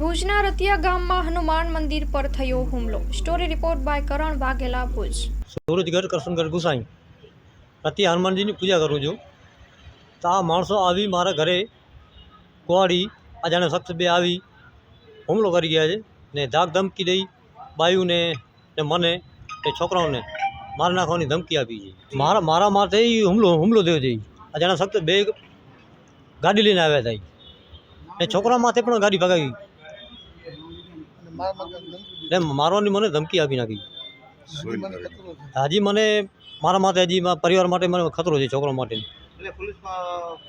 ભુજના રતિયા ગામમાં હનુમાન મંદિર પર થયો હુમલો. Story report by Karan Vaghela Bhuj. Surajgadh Karshangadh Gusai. Ratiya હનુમાનજીની પૂજા કરું છું. તો આ માણસો આવી મારા ઘરે કુવાડી અજાણ્યા શખ્સ બે આવી હુમલો કરી ગયા છે ને ધાક ધમકી દઈ બાયુને ને મને ને છોકરાઓને માર નાખવાની ધમકી આપી છે. મારા મારા માથે હુમલો હુમલો થયો છે આ જાણે શખ્સ બે ગાડી લઈને આવ્યા હતા ને છોકરા માથે પણ ગાડી ભગાવી. ને મારવાની મને ધમકી આપી નાખી. હાજી મને મારા માટે હજી મારા પરિવાર માટે મને ખતરો છે છોકરા માટે.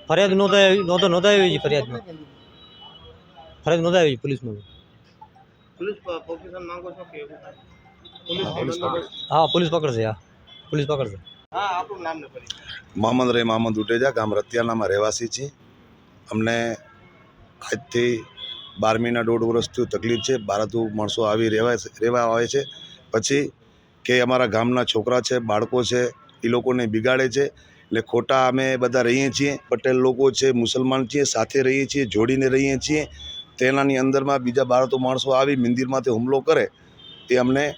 ફરિયાદ નોંધાવી નોંધ નોંધાવી છે ફરિયાદમાં. ફરિયાદ નોંધાવી છે પોલીસમાં. પોલીસ પ્રોફેશન માંગો છો કે એવું પોલીસ હા પોલીસ પકડશે હા. પોલીસ પકડશે. હા આપણું નામ ને પરિચય મોહમ્મદ રે મોહમ્મદ ઉટેજા ગામ રતિયાનામાં રહેવાસી છીએ. અમને આજથી બાર મહિના દોઢ વર્ષથી તકલીફ છે બહારથી માણસો આવી રહેવા રહેવા આવે છે. પછી કે અમારા ગામના છોકરા છે, બાળકો છે, એ લોકોને બિગાડે છે. એટલે ખોટા અમે બધા રહીએ છીએ, પટેલ લોકો છે, મુસલમાન છીએ, સાથે રહીએ છીએ, જોડીને રહીએ છીએ. તેનાની અંદરમાં બીજા બાળકો માણસો આવી મંદિરમાંથી હુમલો કરે એ અમને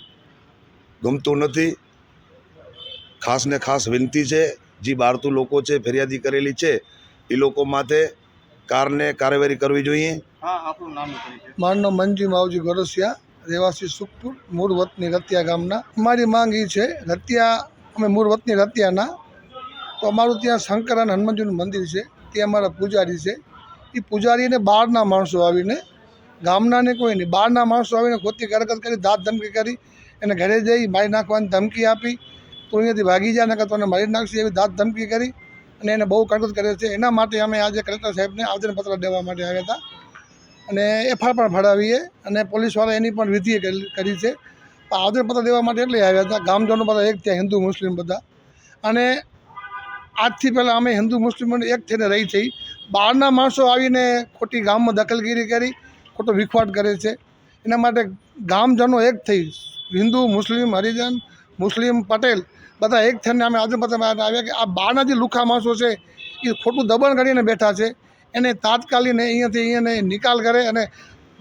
ગમતું નથી. ખાસ ને ખાસ વિનંતી છે, જે બહારતું લોકો છે, ફરિયાદી કરેલી છે, એ લોકો માથે કારને કાર્યવાહી કરવી જોઈએ? મારું નામ મંજી માવજી ગોરસિયા રહેવાસી સુખપુર મૂળ વતની રતિયા ગામના. અમારી માંગ એ છે રતિયા અમે મૂળ વતની રતિયાના. તો અમારું ત્યાં શંકર અને હનુમાનજીનું મંદિર છે તે અમારા પૂજારી છે. એ પૂજારીને બહારના માણસો આવીને ગામનાને કોઈ નહીં બહારના માણસો આવીને ખોટી હરકત કરી દાંત ધમકી કરી એને ઘરે જઈ મારી નાખવાની ધમકી આપી તું અહીંયાથી ભાગી જાય નકર તને મારી નાખશે એવી દાંત ધમકી કરી. અને એને બહુ કડકત કરે છે. એના માટે અમે આજે કલેક્ટર સાહેબને આવેદનપત્ર દેવા માટે આવ્યા હતા. અને એફઆઈઆર પણ ફાળવીએ અને પોલીસવાળા એની પણ વિધિએ કરી છે. આવેદનપત્ર દેવા માટે એટલે આવ્યા હતા. ગામજનો બધા એક થયા હિન્દુ, મુસ્લિમ બધા. અને આજથી પહેલાં અમે હિન્દુ, મુસ્લિમ એક થઈને રહી થઈ બહારના માણસો આવીને ખોટી ગામમાં દખલગીરી કરી, ખોટો વિખવાટ કરે છે. એના માટે ગામજનો એક થઈ. હિન્દુ, મુસ્લિમ, હરિજન, મુસ્લિમ, પટેલ બધા એક થઈને અમે આજુબાજુમાં આવ્યા કે આ બહારના જે લુખા માણસો છે, એ ખોટું દબાણ કરીને બેઠા છે. એને તાત્કાલિક અહીંયાથી અહીંયાને નિકાલ કરે અને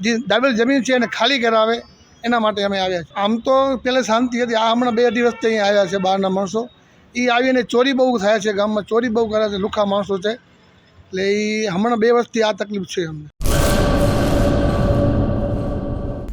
જે દાબેલ જમીન છે એને ખાલી કરાવે, એના માટે અમે આવ્યા છીએ. આમ તો પહેલાં શાંતિ હતી, આ હમણાં બે દિવસથી અહીંયા આવ્યા છે બહારના માણસો. એ આવીને ચોરી બહુ થાય છે ગામમાં, ચોરી બહુ કરે છે લુખા માણસો છે. એટલે એ હમણાં બે વર્ષથી આ તકલીફ છે અમને.